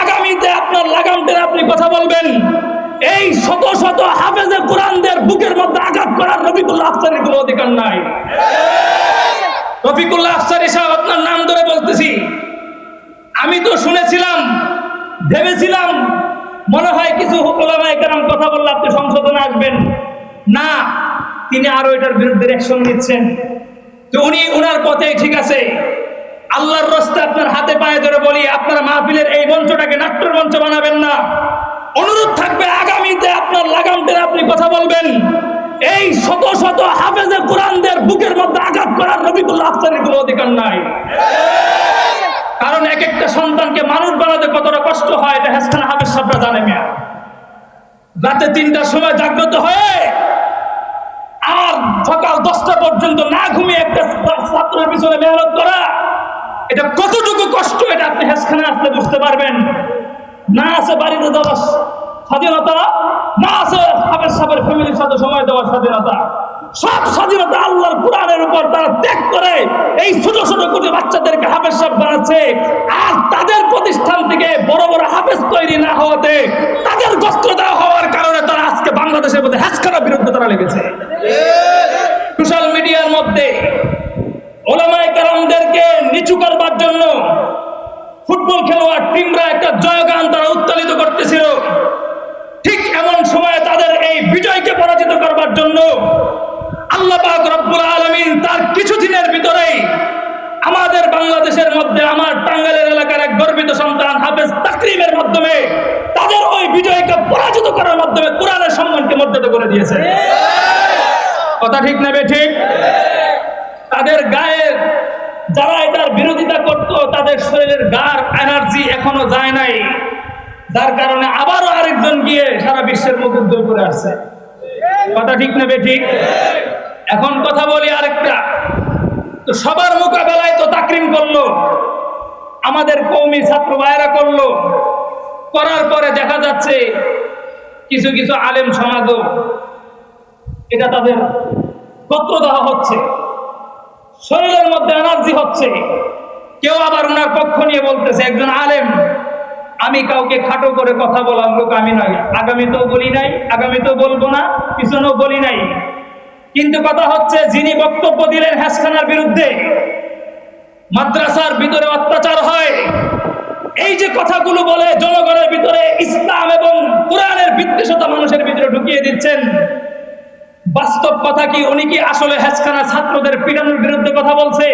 আগামীতে আপনার লাগাম আপনি কথা বলবেন। এই শত শত হাফেজে কোরআনদের বুকের মধ্যে আঘাত করার আফসারের কোনো অধিকার নাই। রফিকুল্লাহ আফসারি সাহেব, আপনার নাম ধরে বলতেছি। আমি তো শুনেছিলাম, ভেবেছিলাম, মনে হয় কিছু ওলামায়ে কেরাম কথা বললে আপনি সংশোধনে আসবেন। না তিনি আরও এটার বিরুদ্ধে অ্যাকশন নিচ্ছেন। তো উনি উনার পথে ঠিক আছে। আল্লাহর রস্তে আপনার হাতে পায়ে ধরে বলি, আপনার মাহফিলের এই মঞ্চটাকে নাট্যর মঞ্চ বানাবেন না। অনুরোধ থাকবে আগামীতে আপনার লাগাম টেনে আপনি কথা বলবেন। এই শত শত হাফেজে কোরআনদের বুকের মধ্যে আঘাত করার রবিকুল্লাহ আফসারের কোনো অধিকার নাই। কারণ এক একটা সন্তানকে মানুষ বানাতে কতটা কষ্ট হয়, এটা হেসখানা হাফেজ সাহেবরা জানে মেয়া। রাতে তিনটার সময় জাগ্রত হয়ে আর সকাল দশটা পর্যন্ত না ঘুমিয়ে একটা ছাত্রের পিছনে মেহনত করা, এটা কতটুকু কষ্ট এটা আপনি হেসখানে আসলে বুঝতে পারবেন। না আছে বাড়িতে দেওয়ার স্বাধীনতা, না আছে হাফেজ সাহেবের ফ্যামিলির সাথে সময় দেওয়ার স্বাধীনতা। সব স্বাধীনতা আল্লাহর কোরআনের উপর তারা ত্যাগ করে এই ছোট ছোট কোটি বাচ্চাদেরকে হাফেজ সাহেব বানাচ্ছে। আর তাদের প্রতিষ্ঠান থেকে বড় বড় হাফেজ তৈরি না হওয়াতে তাদের বস্ত্র দেওয়া হওয়ার কারণে তারা আজকে বাংলাদেশের মধ্যে হ্যাসখানার বিরুদ্ধে তারা লেগেছে সোশ্যাল মিডিয়ার মধ্যে ওলামায় কারামদেরকে নিচু করবার জন্য ফুটবল খেলোয়াড় টিমরা একটা জয়গান তারা উত্তালিত করতেছিল। ঠিক এমন সময় তাদের এই বিজয়কে পরাজিত করবার জন্য আল্লাহ পাক রব্বুল আলামিন তার কিছুদিনের ভিতরেই আমাদের বাংলাদেশের মধ্যে আমার টাঙ্গাইলের এলাকার এক গর্বিত সন্তান হাফেজ তাকরিমের মাধ্যমে তাদের ওই বিজয়কে পরাজিত করার মাধ্যমে কোরআনের সম্মানকে মর্যাদা করে দিয়েছে। কথা ঠিক নেবে ঠিক? তাদের গায়ের যারা এটার বিরোধিতা করত, তাদের শরীরের গার এনার্জি এখনও যায় নাই। যার কারণে আবারও আরেকজন গিয়ে সারা বিশ্বের মুখ উজ্জ্বল করে আসছে। কথা ঠিক নেবে ঠিক? এখন কথা বলি আরেকটা। তো সবার মোকাবেলায় তো তাকরিম করল, আমাদের কৌমি ছাত্র ভাইয়েরা করল। করার পরে দেখা যাচ্ছে কিছু কিছু আলেম সমাজও এটা তাদের পত্র দেওয়া হচ্ছে। শরীরের মধ্যে এনার্জি হচ্ছে। কেউ আবার ওনার পক্ষ নিয়ে বলতেছে, একজন আলেম, আমি কাউকে খাটো করে কথা বলার লোক আমি নয় আগামীতেও বলি নাই, আগামীতেও বলব না, পিছনেও বলি নাই। কিন্তু কথা হচ্ছে, যিনি বক্তব্য দিলেন হ্যাসখানার বিরুদ্ধে, মাদ্রাসার ভিতরে অত্যাচার হয়। এই যে কথাগুলো বলে জনগণের ভিতরে ইসলাম এবং কোরআনের বিদ্বেষতা মানুষের ভিতরে ঢুকিয়ে দিচ্ছেন, বাস্তব কথা কি উনি কি আসলে হ্যাসখানা ছাত্রদের পীড়ানোর বিরুদ্ধে কথা বলছে?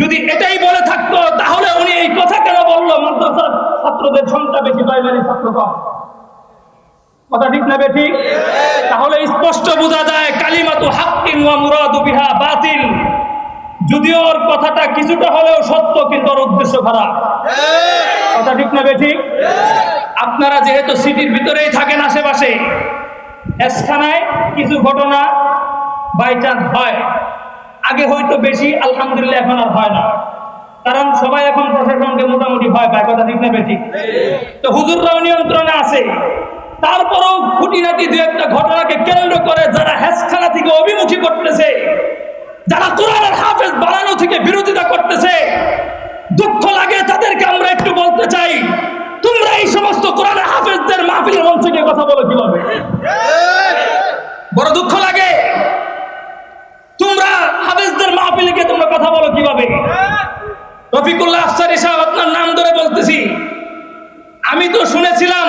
যদি এটাই বলে থাকতো, তাহলে উনি এই কথা কেন বলল? মাদ্রাসার ছাত্রদের সংখ্যা বেশি প্রাইমারি ছাত্র কম কথা ঠিক না ঠিক? তাহলে স্পষ্ট বোঝা যায় কালিমাতু হাক্কিন ওয়া মুরাদু বিহা বাতিল। যদিও ওর কথাটা কিছুটা হলেও সত্য, কিন্তু ওর উদ্দেশ্য খারাপ। কথা ঠিক না ঠিক? আপনারা যেহেতু সিটির ভিতরেই থাকেন আশেপাশে, এসখানায় কিছু ঘটনা বাই চান্স হয়। আগে হয়তো বেশি, আলহামদুলিল্লাহ এখন আর হয় না। কারণ সবাই এখন প্রশাসনকে মোটামুটি ভয় পায়, কথা ঠিক না বেশি তো হুজুররাও নিয়ন্ত্রণে আছে। তারপরেও খুঁটিনাটি দু একটা ঘটনাকে কেন্দ্র করে যারা হেসখানা থেকে অভিমুখী করতেছে, যারা কোরআনের হাফেজ বাড়ানো থেকে বিরোধিতা করতেছে, দুঃখ লাগে তাদেরকে আমরা একটু বলতে চাই, তোমরা এই সমস্ত কোরআনের হাফেজদের মাহফিলের মঞ্চে গিয়ে কথা বলো কীভাবে? বড় দুঃখ লাগে। তোমরা হাফেজদের মাহফিলে গিয়ে তোমরা কথা বলো কীভাবে? রফিকুল্লাহ আফসারি সাহেব আপনার নাম ধরে বলতেছি। আমি তো শুনেছিলাম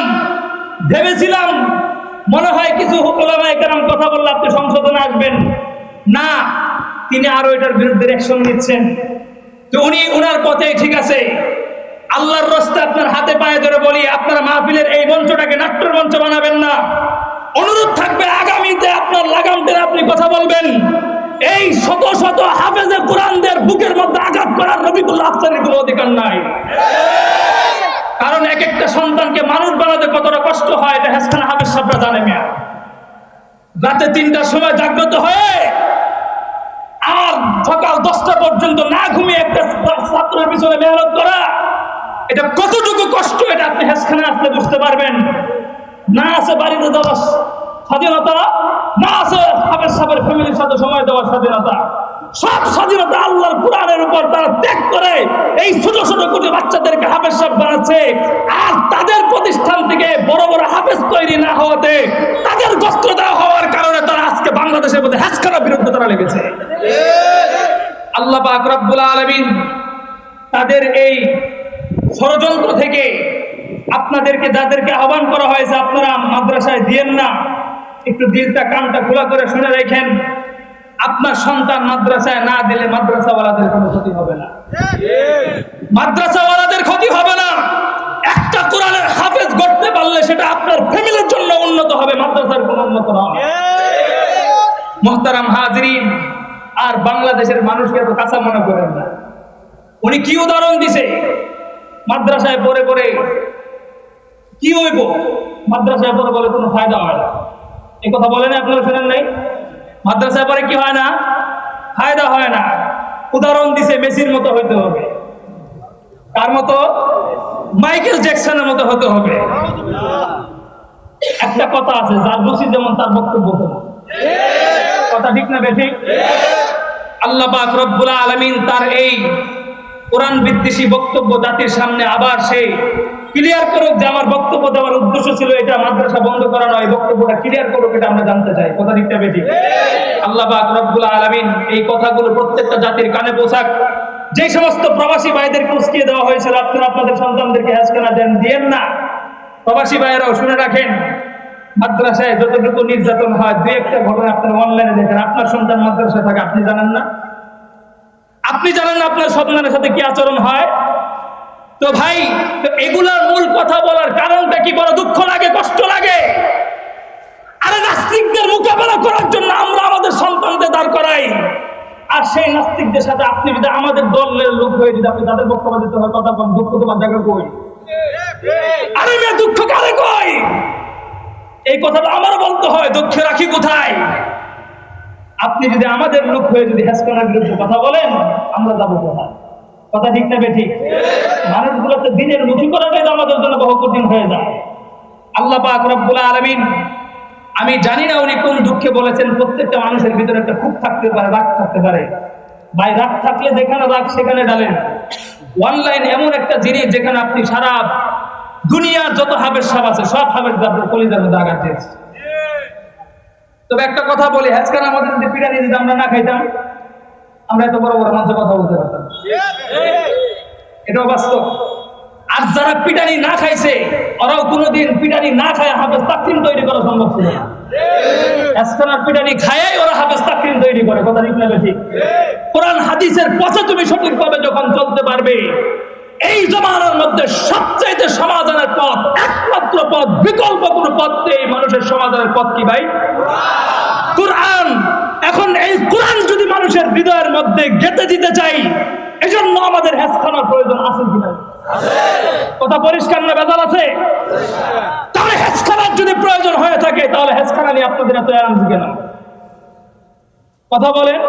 ভেবেছিলাম, মনে হয় কিছু কেরাম কথা বললে আপনি সংশোধনে আসবেন। না, তিনি আরও এটার বিরুদ্ধে অ্যাকশন নিচ্ছেন। তো উনি উনার পথে ঠিক আছে। আল্লাহর রস্তে আপনার হাতে পায়ে ধরে বলি, আপনার মাহফিলের এই মঞ্চটাকে নাট্যর মঞ্চ বানাবেন না। অনুরোধ থাকবে, আগামীতে আপনার লাগাম টেনে আপনি কথা বলবেন। এই শত শত হাফেজে কোরআনদের বুকের মধ্যে আঘাত করার রবিকুল্লাহ আফসারের কোনো অধিকার নাই। একটা সন্তানকে মানুষ বানাতে কতটা কষ্ট হয়, এটা হেসখানা হাফেজ সাহেবরা জানে মেয়া। রাতে তিনটার সময় জাগ্রত হয়ে আর সকাল দশটা পর্যন্ত না ঘুমিয়ে একটা ছাত্রের পিছনে মেহনত করা, এটা কতটুকু কষ্ট, এটা আপনি হেসখানে আসলে বুঝতে পারবেন। না আছে বাড়িতে দেওয়ার স্বাধীনতা, না আছে হাফেজ সাহেবের ফ্যামিলির সাথে সময় দেওয়ার স্বাধীনতা। সব স্বাধীনতা আল্লাহর কোরআনের উপর তারা ত্যাগ করে, এই ছোট ছোট কোটি বাচ্চাদেরকে হাফেজ আর তাদের প্রতিষ্ঠান থেকে বড় বড় হাফেজ তৈরি না হওয়াতে তাদের বস্ত্র দেওয়া হওয়ার কারণে তারা আজকে বাংলাদেশের মধ্যে হ্যাসখানা বিরুদ্ধে তারা লেগেছে আল্লাহ পাক রব্বুল আলামিন তাদের এই ষড়যন্ত্র থেকে আপনাদেরকে যাদেরকে আহ্বান করা হয়েছে, আপনারা মাদ্রাসায় দিয়েন না, একটু দিলটা কানটা খোলা করে শুনে রেখেন। আপনার সন্তান মাদ্রাসায় না দিলে মাদ্রাসাওয়ালাদের কোনো ক্ষতি হবে না। মাদ্রাসাওয়ালাদের ক্ষতি হবে না। একটা কোরআনের হাফেজ করতে পারলে সেটা আপনার ফ্যামিলির জন্য উন্নত হবে, মাদ্রাসার কোনো উন্নত হবে মোহতারাম হাজরিন, আর বাংলাদেশের মানুষকে এত কাঁচা মনে করেন না। উনি কি উদাহরণ দিছে? মাদ্রাসায় পড়ে পড়ে কি হইব? মাদ্রাসায় পড়ে বলে কোনো ফায়দা হয় না। এই কথা বলেন, আপনারা শুনেন নাই? মাদ্রাসায় পরে কি হয় না? ফায়দা হয় না। উদাহরণ দিছে মেসির মতো হইতে হবে। তার মতো? মাইকেল জ্যাকসনের মতো হতে হবে। একটা কথা আছে যার রুচি যেমন তার বক্তব্য কথা ঠিক না বেঠিক আল্লাহ পাক আলামিন তার এই কোরআন বিদ্বেষী বক্তব্য জাতির সামনে আবার সে ক্লিয়ার করুক যে আমার বক্তব্য দেওয়ার উদ্দেশ্য ছিল এটা মাদ্রাসা বন্ধ করা নয়, বক্তব্যটা ক্লিয়ার করুক এটা আমরা জানতে চাই। কথা দিকটা বেঠিক? আল্লাহ পাক রব্বুল আলামিন এই কথাগুলো প্রত্যেকটা জাতির কানে পোশাক যে সমস্ত প্রবাসী ভাইদের উস্কিয়ে দেওয়া হয়েছিল আপনারা আপনাদের সন্তানদেরকে হাজকানা দেন, দিয়েন না। প্রবাসী ভাইয়েরাও শুনে রাখেন, মাদ্রাসায় যতটুকু নির্যাতন হয়, দুই একটা ঘটনা আপনারা অনলাইনে দেখেন। আপনার সন্তান মাদ্রাসায় থাকে, আপনি জানেন না? আপনি জানেন না আপনার সন্তানের সাথে কি আচরণ হয়? তো ভাই, তো এগুলার মূল কথা বলার কারণটা কি বড় দুঃখ লাগে, কষ্ট লাগে? আরে নাস্তিকদের মোকাবেলা করার জন্য আমরা আমাদের সন্তানদের দাঁড় করাই। আর সেই নাস্তিকদের সাথে আপনি যদি আমাদের দলের লোক হয়ে যদি আপনি তাদের বক্তব্য দিতে হয় কথা কম দুঃখ তোমার জায়গা কই? আরে মেয়ে, দুঃখ কারে কই? এই কথাটা আমার বলতে হয়, দুঃখ রাখি কোথায়? আপনি যদি আমাদের লোক হয়ে যদি হেসকানার বিরুদ্ধে কথা বলেন, আমরা যাব কোথায়? কথা ঠিক না ঠিক মানুষগুলো তো দিনের মুখী করাটাই তো আমাদের জন্য বহু কঠিন হয়ে যায়। আল্লাহ পাক রব্বুল আলামিন, আমি জানি না উনি কোন দুঃখে বলেছেন, প্রত্যেকটা মানুষের ভিতরে একটা খুব থাকতে পারে, রাগ থাকতে পারে। ভাই, রাগ থাকলে যেখানে রাগ, সেখানে ডালেন। অনলাইন এমন একটা জিনিস যেখানে আপনি সারা দুনিয়ার যত হাবের সাপ আছে, সব হাবের আপনার কলিজার মধ্যে আঘাত দিয়েছে। তবে একটা কথা বলি হ্যাজকান আমাদের যদি পিটানি যদি আমরা না খাইতাম আমরা এত বড় বড় মঞ্চে কথা বলতে পারতাম। এটাও বাস্তব। আর যারা পিটানি না খাইছে, ওরাও কোনোদিন পিটানি না খায়, হাফেজ তাকরিম তৈরি করা সম্ভব ছিল না। পিটানি খায়াই ওরা হাফেজ তাকরিম তৈরি করে, কথা ঠিক কোরআন, হাদিসের পথে তুমি যখন চলতে পারবে, এই জমানার মধ্যে সবচাইতে সমাধানের পথ, একমাত্র পথ, বিকল্প কোনো পথ নেই, মানুষের সমাধানের পথ কি ভাই? কোরআন! এখন এই কোরআন যদি মানুষের হৃদয়ের মধ্যে গেঁথে দিতে চাই, এজন্য আমাদের হেসখানার প্রয়োজন আছে কিনা? কথা পরিষ্কার না বেজাল আছে? তাহলে হেসখানার যদি প্রয়োজন হয়ে থাকে, তাহলে হেসখানা নিয়ে আপনাদের এত আরাম কেন? কথা বলেন।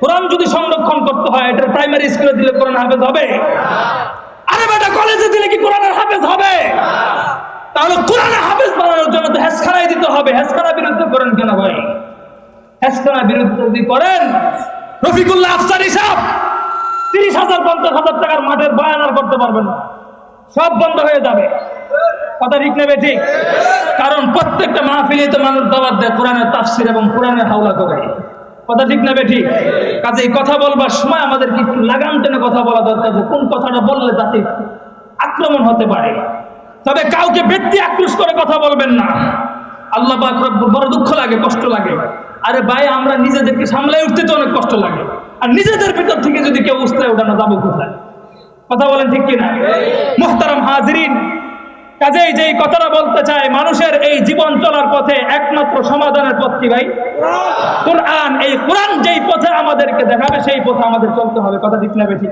কোরআন যদি সংরক্ষণ করতে হয়, এটা প্রাইমারি স্কুলে দিলে কোরআন হাফেজ হবে? আরে বেটা কলেজে দিলে কি কোরআনের হাফেজ হবে? তাহলে কোরআনের হাফেজ বানানোর জন্য তো হেসখানাই দিতে হবে। হেসখানা বিরুদ্ধে করেন কেন ভাই হেসখানা বিরুদ্ধে যদি করেন। রফিকুল্লাহ আফসারি সাহেব, তিরিশ হাজার, পঞ্চাশ হাজার টাকার মাঠের বয়ান আর করতে পারবেন না। সব বন্ধ হয়ে যাবে। কথা ঠিক নেবে ঠিক কারণ প্রত্যেকটা মাহফিলে তো মানুষ দাবার দেয়, কোরআনের তাফসির এবং কোরআনের হাওলা করে। কথা ঠিক নেবে ঠিক কাজে কথা বলবার সময় আমাদের একটু লাগাম টেনে কথা বলা দরকার যে কোন কথাটা বললে তাতে আক্রমণ হতে পারে। তবে কাউকে ব্যক্তি আক্রোশ করে কথা বলবেন না। আল্লাহ বড় দুঃখ লাগে, কষ্ট লাগে। আরে ভাই, আমরা নিজেদেরকে সামলাই উঠতে তো অনেক কষ্ট লাগে। আর নিজেদের ভিতর থেকে যদি কেউ উস্তায় ওঠানো যাব কোথায়? কথা বলেন ঠিক কিনা? মোহতারাম হাজরিন, কাজেই যে কথাটা বলতে চাই মানুষের এই জীবন চলার পথে একমাত্র সমাধানের পথ কি ভাই? কোরআন, এই কোরআন যেই পথে আমাদেরকে দেখাবে, সেই পথে আমাদের চলতে হবে। কথা ঠিক না বেশি